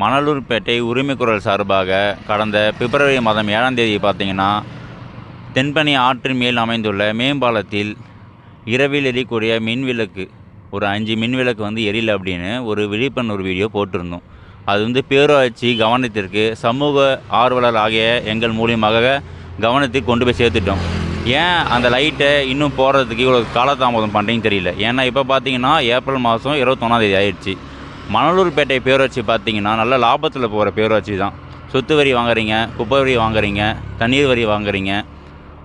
மணலூர்பேட்டை உரிமைக்குரல் சார்பாக கடந்த பிப்ரவரி மாதம் ஏழாம் தேதி பார்த்தீங்கன்னா தென்பனி ஆற்றின் மேல் அமைந்துள்ள மேம்பாலத்தில் இரவில் எரியக்கூடிய மின் விளக்கு ஒரு அஞ்சு மின் விளக்கு வந்து எரியல அப்படின்னு ஒரு விழிப்புணர்வு வீடியோ போட்டிருந்தோம். அது வந்து பேராட்சி கவனத்திற்கு சமூக ஆர்வலர் ஆகிய எங்கள் மூலியமாக கவனத்துக்கு கொண்டு போய் சேர்த்துட்டோம். ஏன் அந்த லைட்டை இன்னும் போடுறதுக்கு இவ்வளோ காலதாமதம் பண்ணுறீங்கன்னு தெரியல. ஏன்னா இப்போ பார்த்தீங்கன்னா ஏப்ரல் மாதம் இருபத்தொன்னாந்தேதி ஆயிடுச்சு. மணலூர்பேட்டை பேரூராட்சி பார்த்தீங்கன்னா நல்ல லாபத்தில் போகிற பேரூராட்சி தான். சொத்து வரி வாங்குறீங்க குப்பை வரி வாங்குறீங்க தண்ணீர் வரி வாங்குறீங்க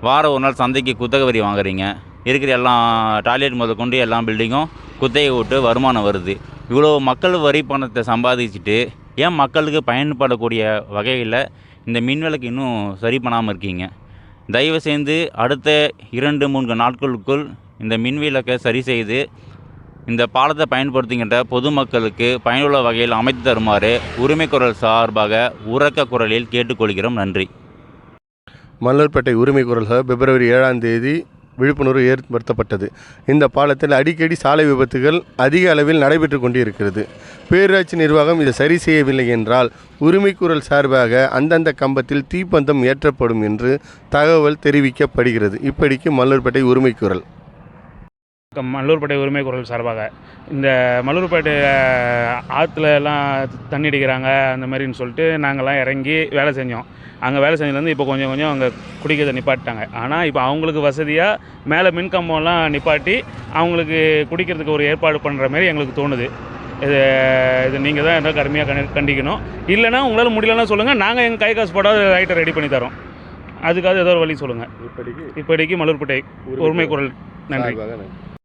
வாரம் ஒரு நாள் சந்தைக்கு குத்தகை வரி வாங்குறீங்க. இருக்கிற எல்லா டாய்லெட் முதல் கொண்டு எல்லா பில்டிங்கும் குத்தகை விட்டு வருமானம் வருது. இவ்வளோ மக்கள் வரி பணத்தை சம்பாதிச்சுட்டு ஏன் மக்களுக்கு பயன்படக்கூடிய வகையில் இந்த மின்விளக்கு இன்னும் சரி பண்ணாமல் இருக்கீங்க? தயவு செய்து அடுத்த இரண்டு மூன்று நாட்களுக்குள் இந்த மின்விளக்கை சரி செய்து இந்த பாலத்தை பயன்படுத்துகின்ற பொதுமக்களுக்கு பயனுள்ள வகையில் அமைத்து தருமாறு உரிமை குரல் சார்பாக உறக்க குரலில் கேட்டுக்கொள்கிறோம். நன்றி. மல்லூர்பேட்டை உரிமை குரல் பிப்ரவரி ஏழாம் தேதி விழிப்புணர்வு ஏற்படுத்தப்பட்டது. இந்த பாலத்தில் அடிக்கடி சாலை விபத்துகள் அதிக அளவில் நடைபெற்று கொண்டிருக்கிறது. பேரூராட்சி நிர்வாகம் இதை சரி செய்யவில்லை என்றால் உரிமைக்குரல் சார்பாக அந்தந்த கம்பத்தில் தீப்பந்தம் ஏற்றப்படும் என்று தகவல் தெரிவிக்கப்படுகிறது. இப்படிக்கு மல்லூர்பேட்டை உரிமைக்குரல் மல்லூர்பேட்டை உரிமை குரல் சார்பாக. இந்த மல்லூர்பேட்டை ஆற்றுல எல்லாம் தண்ணி அடிக்கிறாங்க அந்த மாதிரின்னு சொல்லிட்டு நாங்கள்லாம் இறங்கி வேலை செஞ்சோம். அங்கே வேலை செஞ்சதுலேருந்து இப்போ கொஞ்சம் கொஞ்சம் அங்கே குடிக்கிறதை நிப்பாட்டிட்டாங்க. ஆனால் இப்போ அவங்களுக்கு வசதியாக மேலே மின்கம்பம்லாம் நிப்பாட்டி அவங்களுக்கு குடிக்கிறதுக்கு ஒரு ஏற்பாடு பண்ணுற மாதிரி எங்களுக்கு தோணுது. இது இது நீங்கள் தான் என்ன கடுமையாக கண்டி கண்டிக்கணும். இல்லைன்னா உங்களால் முடியலன்னா சொல்லுங்கள் நாங்கள் எங்கள் கை காசு போடாத லைட்டை ரெடி பண்ணி தரோம். அதுக்காக ஏதோ ஒரு வழி சொல்லுங்கள் இப்படிக்கு இப்போதைக்கு மல்லூர்பேட்டை உரிமை குரல் நன்றி.